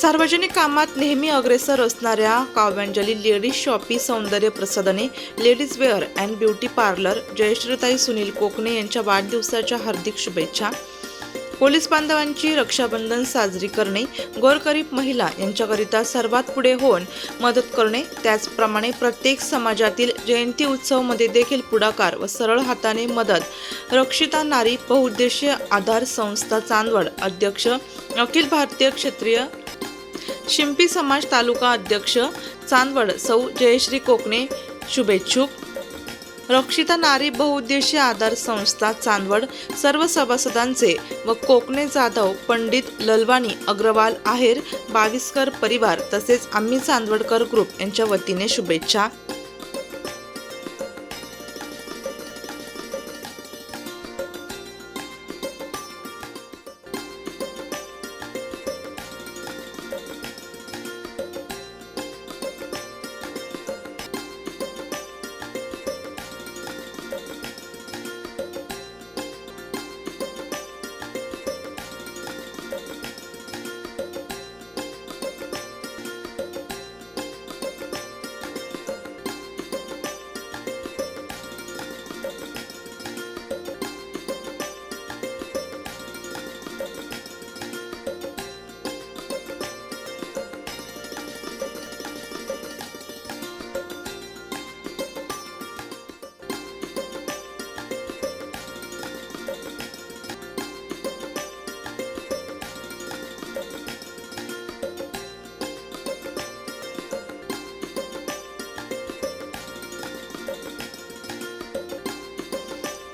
सार्वजनिक कामात नेहमी अग्रेसर असणाऱ्या काव्यांजली लेडीज शॉपी सौंदर्य प्रसाधने ladies wear and beauty parlour जयश्रीताई सुनील कोकणे यांच्या वाढदिवसाच्या हार्दिक शुभेच्छा. पोलीस बांधवांची रक्षाबंधन साजरी करणे गोरगरीब महिला यांच्याकरिता सर्वात पुढे होऊन मदत करणे त्याचप्रमाणे प्रत्येक समाजातील जयंती उत्सवमध्ये देखील पुढाकार व सरळ हाताने मदत रक्षिता नारी बहुउद्देशीय आधार संस्था चांदवड अध्यक्ष अखिल भारतीय क्षेत्रीय शिंपी समाज तालुका अध्यक्ष चांदवड सौ जयश्री कोकणे शुभेच्छुक. रक्षिता नारी बहुउद्देशीय आधार संस्था चांदवड सर्व सभासदांचे व कोकणे जाधव पंडित ललवाणी अग्रवाल आहेर बाविस्कर परिवार तसेच आम्ही चांदवडकर ग्रुप यांच्या वतीने शुभेच्छा.